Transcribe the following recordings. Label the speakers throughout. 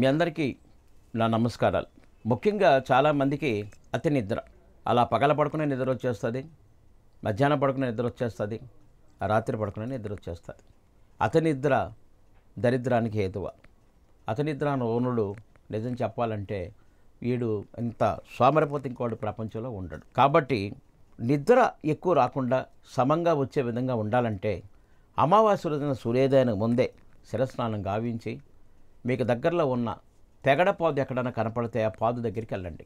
Speaker 1: మీ అందరికీ నా నమస్కారాలు. ముఖ్యంగా చాలామందికి అతి నిద్ర. అలా పగల పడుకునే నిద్ర వచ్చేస్తుంది మధ్యాహ్నం పడుకునే నిద్ర వచ్చేస్తుంది రాత్రి పడుకునే నిద్ర వచ్చేస్తుంది. అతి నిద్ర దరిద్రానికి హేతువ. అతి నిద్ర ఓనుడు నిజం చెప్పాలంటే వీడు ఇంత సోమరిపోతే ఇంకోటి ప్రపంచంలో ఉండడు. కాబట్టి నిద్ర ఎక్కువ రాకుండా సమంగా వచ్చే విధంగా ఉండాలంటే అమావాస్య రోజున సూర్యోదయానికి ముందే శిరస్నానం గావించి మీకు దగ్గరలో ఉన్న తెగడ పాదు ఎక్కడైనా కనపడితే ఆ పాదు దగ్గరికి వెళ్ళండి.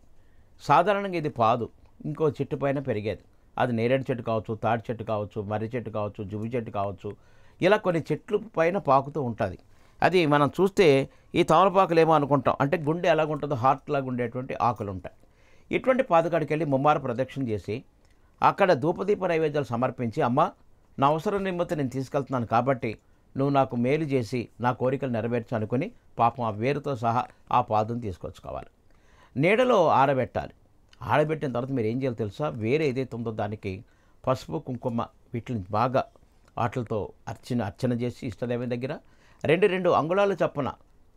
Speaker 1: సాధారణంగా ఇది పాదు. ఇంకో చెట్టు పైన పెరిగేది. అది నేరేడు చెట్టు కావచ్చు తాడి చెట్టు కావచ్చు మర్రి చెట్టు కావచ్చు జువ్వి చెట్టు కావచ్చు ఇలా కొన్ని చెట్లు పైన పాకుతూ ఉంటుంది. అది మనం చూస్తే ఈ తమలపాకులు ఏమో అనుకుంటాం. అంటే గుండె ఎలాగుంటుందో హార్ట్ లాగా ఉండేటువంటి ఆకులు ఉంటాయి ఇటువంటి పాదుకాడికి వెళ్ళి ముమ్మార ప్రదక్షిణ చేసి అక్కడ ధూపదీప నైవేద్యాలు సమర్పించి అమ్మ నా అవసరం నిమిత్తం నేను తీసుకెళ్తున్నాను కాబట్టి నువ్వు నాకు మేలు చేసి నా కోరికలు నెరవేర్చు అనుకుని పాపం ఆ వేరుతో సహా ఆ పాదం తీసుకొచ్చుకోవాలి. నీడలో ఆరబెట్టాలి. ఆరబెట్టిన తర్వాత మీరు ఏం చేయాలి తెలుసా? వేరే ఏదైతే ఉందో దానికి పసుపు కుంకుమ వీటిని బాగా వాటితో అర్చన అర్చన చేసి ఇష్టదైవం దగ్గర రెండు రెండు అంగుళాలు చప్పున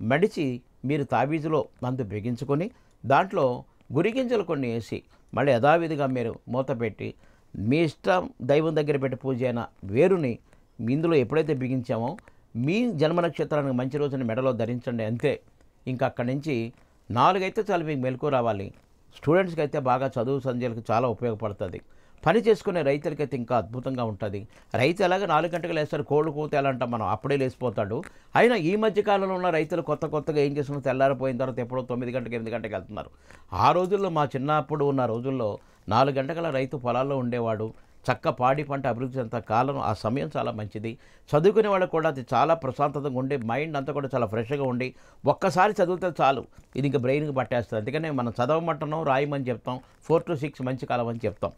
Speaker 1: మడిచి మీరు తాబీజులో మందు బిగించుకొని దాంట్లో గురిగింజలు కొన్ని వేసి మళ్ళీ యథావిధిగా మీరు మూత పెట్టి మీ ఇష్టం దైవం దగ్గర పెట్టి పూజ అయిన వేరుని ఇందులో ఎప్పుడైతే బిగించామో మీ జన్మ నక్షత్రానికి మంచి రోజున మెడలో ధరించండి అంతే. ఇంకా అక్కడి నుంచి నాలుగైతే చాలు మీకు మెలకు రావాలి. స్టూడెంట్స్కి అయితే బాగా చదువు సంధ్యలకు చాలా ఉపయోగపడుతుంది. పని చేసుకునే రైతులకైతే ఇంకా అద్భుతంగా ఉంటుంది. రైతు ఎలాగ నాలుగు గంటలకు లేస్తారు కోళ్ళు కూతేయాలంటాం మనం అప్పుడే లేచిపోతాడు. అయినా ఈ మధ్య కాలంలో ఉన్న రైతులు కొత్త కొత్తగా ఏం చేస్తున్నారు? తెల్లారిపోయిన తర్వాత ఎప్పుడో తొమ్మిది గంటలకు ఎనిమిది గంటలకు వెళ్తున్నారు. ఆ రోజుల్లో మా చిన్నప్పుడు ఉన్న రోజుల్లో నాలుగు గంటల రైతు పొలాల్లో ఉండేవాడు. చక్క పాడి పంట అభివృద్ధి చెంత కాలం ఆ సమయం చాలా మంచిది. చదువుకునే వాళ్ళకి కూడా అది చాలా ప్రశాంతతగా ఉండి మైండ్ అంతా కూడా చాలా ఫ్రెష్గా ఉండి ఒక్కసారి చదివితే చాలు. ఇది ఇంకా బ్రెయిన్కి పట్టేస్తుంది. అందుకనే మనం చదవమంటున్నాం రాయమని చెప్తాం ఫోర్ టు సిక్స్ మంచి కాలం అని చెప్తాం.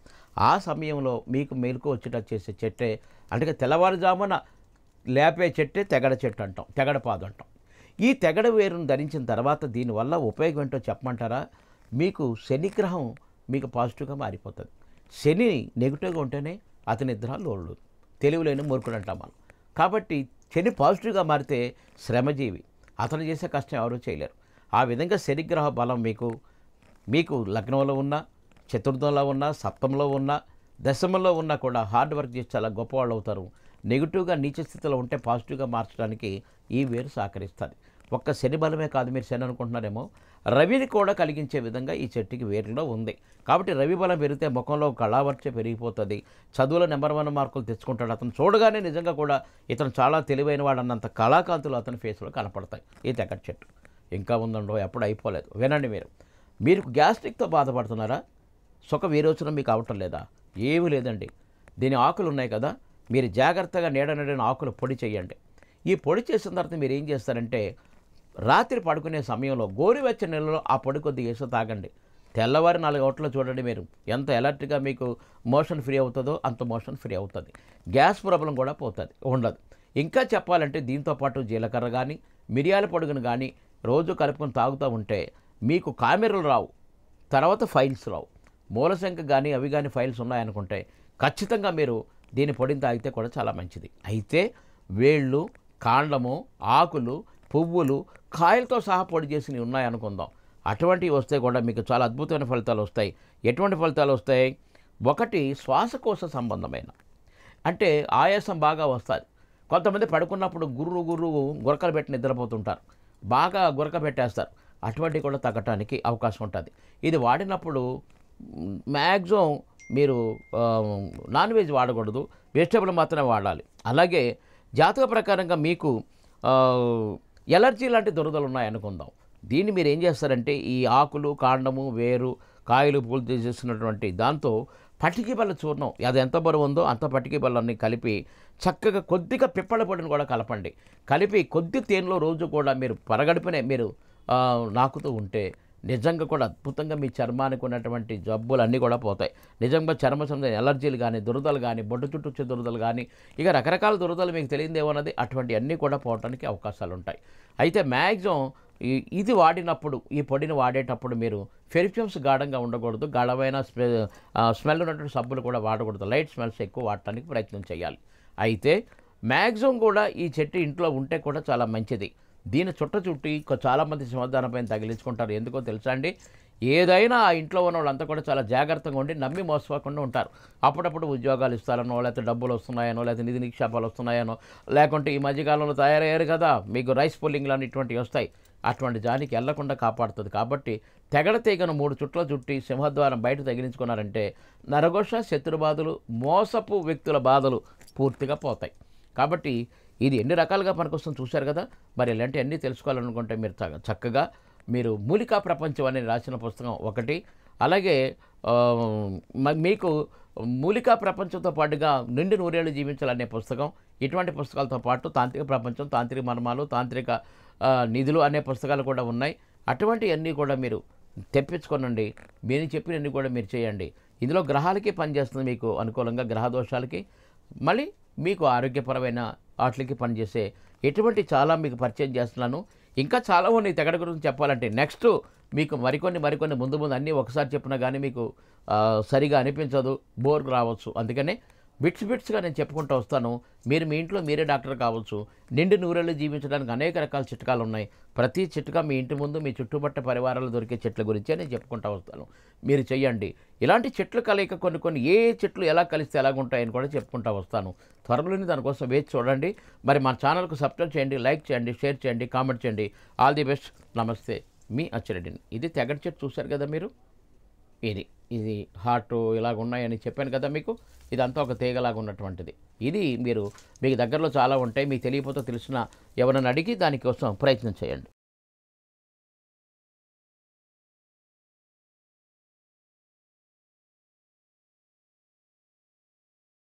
Speaker 1: ఆ సమయంలో మీకు మేలుకు వచ్చేటట్టు చేసే చెట్టే అంటే తెల్లవారుజామున లేపే చెట్టే తెగడ చెట్టు అంటాం తెగడ పాదు అంటాం. ఈ తెగడ వేరును ధరించిన తర్వాత దీనివల్ల ఉపయోగం ఏంటో చెప్పమంటారా? మీకు శనిగ్రహం మీకు పాజిటివ్గా మారిపోతుంది. శని నెగిటివ్గా ఉంటేనే అతని నిద్ర లోళ్ళు తెలివిలేని మూర్ఖుడు అంటాం మనం. కాబట్టి శని పాజిటివ్గా మారితే శ్రమజీవి. అతను చేసే కష్టం ఎవరూ చేయలేరు. ఆ విధంగా శనిగ్రహ బలం మీకు మీకు లగ్నంలో ఉన్న చతుర్థంలో ఉన్న సప్తంలో ఉన్న దశమంలో ఉన్నా కూడా హార్డ్ వర్క్ చేసి చాలా గొప్పవాళ్ళు అవుతారు. నెగిటివ్గా నీచ స్థితిలో ఉంటే పాజిటివ్గా మార్చడానికి ఈ వేరు సహకరిస్తుంది. ఒక్క శని బలమే కాదు మీరు శని అనుకుంటున్నారేమో. రవిని కూడా కలిగించే విధంగా ఈ చెట్టుకి వేరులో ఉంది. కాబట్టి రవి బలం పెరిగితే ముఖంలో కళావర్చ పెరిగిపోతుంది. చదువులో నెంబర్ వన్ మార్కులు తెచ్చుకుంటాడు. అతను చూడగానే నిజంగా కూడా ఇతను చాలా తెలివైన వాడు అన్నంత కళాకాంతులు అతని ఫేస్లో కనపడతాయి. ఈ తెగటి చెట్టు. ఇంకా ఉందండో ఎప్పుడు అయిపోలేదు. వినండి మీరు. మీరు గ్యాస్ట్రిక్తో బాధపడుతున్నారా? సుఖ విరోచనం మీకు అవటం లేదా? ఏమీ లేదండి. దీని ఆకులు ఉన్నాయి కదా. మీరు జాగ్రత్తగా నీడ నీడని ఆకులు పొడి చేయండి. ఈ పొడి చేసిన తర్వాత మీరు ఏం చేస్తారంటే రాత్రి పడుకునే సమయంలో గోరువెచ్చని నీళ్ళలో ఆ పొడి కొద్ది వేసి తాగండి. తెల్లవారి నాలుగు గంటలు చూడండి మీరు. ఎంత ఎలర్ట్గా మీకు మోషన్ ఫ్రీ అవుతుందో అంత మోషన్ ఫ్రీ అవుతుంది. గ్యాస్ ప్రాబ్లం కూడా పోతుంది. ఉండదు. ఇంకా చెప్పాలంటే దీంతో పాటు జీలకర్ర కానీ మిరియాల పొడుగును కానీ రోజు కలుపుకొని తాగుతూ ఉంటే మీకు కామెరలు రావు. తర్వాత ఫైల్స్ రావు. మూలశంక కానీ అవి కానీ ఫైల్స్ ఉన్నాయనుకుంటే ఖచ్చితంగా మీరు దీని పొడిని తాగితే కూడా చాలా మంచిది. అయితే వేళ్ళు కాండము ఆకులు పువ్వులు కాయలతో సహా పొడి చేసినవి ఉన్నాయనుకుందాం. అటువంటివి వస్తే కూడా మీకు చాలా అద్భుతమైన ఫలితాలు వస్తాయి. ఎటువంటి ఫలితాలు వస్తాయి? ఒకటి శ్వాసకోశ సంబంధమైన. అంటే ఆయాసం బాగా వస్తుంది. కొంతమంది పడుకున్నప్పుడు గుర్రు గుర్రు గురకలు పెట్టి నిద్రపోతుంటారు. బాగా గురక పెట్టేస్తారు. అటువంటివి కూడా తగ్గటానికి అవకాశం ఉంటుంది. ఇది వాడినప్పుడు మ్యాక్సిమం మీరు నాన్ వెజ్ వాడకూడదు. వెజిటబుల్ మాత్రమే వాడాలి. అలాగే జాతక ప్రకారంగా మీకు ఎలర్జీ లాంటి దురదలు ఉన్నాయనుకుందాం దీన్ని మీరు ఏం చేస్తారంటే ఈ ఆకులు కాండము వేరు కాయలు పూలు చేసేసినటువంటి దాంతో పటికి బల్ల చూర్ణం అది ఎంత బరువు ఉందో అంత పటికి బల్లన్ని కలిపి చక్కగా కొద్దిగా పిప్పల పొడిని కూడా కలపండి. కలిపి కొద్ది తేనెలో రోజు కూడా మీరు పరగడుపునే మీరు నాకుతూ ఉంటే నిజంగా కూడా అద్భుతంగా మీ చర్మానికి ఉన్నటువంటి జబ్బులు అన్నీ కూడా పోతాయి. నిజంగా చర్మ సంబంధించిన ఎలర్జీలు కానీ దురదలు కానీ బొడ్డు చుట్టూ వచ్చే దురదలు కానీ ఇక రకరకాల దురదలు మీకు తెలియదేమన్నది అటువంటి అన్నీ కూడా పోవడానికి అవకాశాలు ఉంటాయి అయితే మ్యాక్సిమం ఇది వాడినప్పుడు ఈ పొడిని వాడేటప్పుడు మీరు ఫెరిఫ్యూమ్స్ గాఢంగా ఉండకూడదు. గాఢమైన స్మె స్మెల్ ఉన్నటువంటి సబ్బులు కూడా వాడకూడదు. లైట్ స్మెల్స్ ఎక్కువ వాడటానికి ప్రయత్నం చేయాలి. అయితే మ్యాక్సిమం కూడా ఈ చెట్టు ఇంట్లో ఉంటే కూడా చాలా మంచిది. దీని చుట్ట చుట్టి చాలామంది సింహద్వారం పైన తగిలించుకుంటారు. ఎందుకో తెలుసా అండి? ఏదైనా ఆ ఇంట్లో ఉన్న వాళ్ళంతా కూడా చాలా జాగ్రత్తగా ఉండి నమ్మి మోసపోకుండా ఉంటారు. అప్పుడప్పుడు ఉద్యోగాలు ఇస్తారనో లేకపోతే డబ్బులు వస్తున్నాయనో లేకపోతే నిధి నిక్షేపాలు వస్తున్నాయనో లేకుంటే ఈ మధ్యకాలంలో తయారయ్యారు కదా మీకు రైస్ పుల్లింగ్లు అని ఇటువంటివి వస్తాయి. అటువంటి జానికి వెళ్ళకుండా కాపాడుతుంది. కాబట్టి తెగడ తీగను మూడు చుట్ల చుట్టి సింహద్వారం బయట తగిలించుకున్నారంటే నరఘోష శత్రుబాధలు మోసపు వ్యక్తుల బాధలు పూర్తిగా పోతాయి. కాబట్టి ఇది ఎన్ని రకాలుగా పనికొస్తుంది చూశారు కదా. మరి ఇలాంటి అన్నీ తెలుసుకోవాలనుకుంటే మీరు చ- చక్కగా మీరు మూలికా ప్రపంచం అని రాసిన పుస్తకం ఒకటి. అలాగే మ- మీకు మూలికా ప్రపంచంతో పాటుగా నిండి నూరేళ్ళు జీవించాలనే పుస్తకం ఇటువంటి పుస్తకాలతో పాటు తాంత్రిక ప్రపంచం తాంత్రిక మర్మాలు తాంత్రిక నిధులు అనే పుస్తకాలు కూడా ఉన్నాయి. అటువంటివన్నీ కూడా మీరు తెప్పించుకోనండి. మీరు చెప్పినన్ని కూడా మీరు చేయండి. ఇందులో గ్రహాలకి పనిచేస్తుంది మీకు అనుకూలంగా గ్రహ దోషాలకి మళ్ళీ మీకు ఆరోగ్యపరమైన వాటికి పనిచేసే ఎటువంటి చాలా మీకు పరిచయం చేస్తున్నాను. ఇంకా చాలా ఉన్నాయి తెగడ గురించి చెప్పాలంటే నెక్స్ట్ మీకు మరికొన్ని మరికొన్ని ముందు ముందు అన్నీ ఒకసారి చెప్పినా కానీ మీకు సరిగా అనిపించదు బోర్ రావచ్చు. అందుకనే బిట్స్ బిట్స్గా నేను చెప్పుకుంటూ వస్తాను. మీరు మీ ఇంట్లో మీరే డాక్టర్ కావచ్చు. నిండు నూరెళ్ళు జీవించడానికి అనేక రకాల చిట్కాలు ఉన్నాయి. ప్రతి చిట్కా మీ ఇంటి ముందు మీ చుట్టుపట్ట పరివారాలు దొరికే చెట్ల గురించే నేను చెప్పుకుంటూ వస్తాను. మీరు చెయ్యండి. ఇలాంటి చెట్లు కలయిక కొన్ని కొన్ని ఏ చెట్లు ఎలా కలిస్తే ఎలాగుంటాయని కూడా చెప్పుకుంటూ వస్తాను. త్వరలోనే దానికోసం వేచి చూడండి. మరి మా ఛానల్కు సబ్స్క్రైబ్ చేయండి లైక్ చేయండి షేర్ చేయండి కామెంట్ చేయండి. All the best. నమస్తే. మీ అచ్చిరెడ్డిని. ఇది తెగటి చెట్టు చూశారు కదా మీరు? ఇది ఇది హార్ట్ ఇలాగ ఉన్నాయని చెప్పాను కదా మీకు? ఇదంతా ఒక తీగలాగా ఉన్నటువంటిది. ఇది మీరు మీకు దగ్గరలో చాలా ఉంటాయి మీకు తెలియకపోతే తెలిసిన ఎవరైనా అడిగి దానికోసం ప్రయత్నం చేయండి.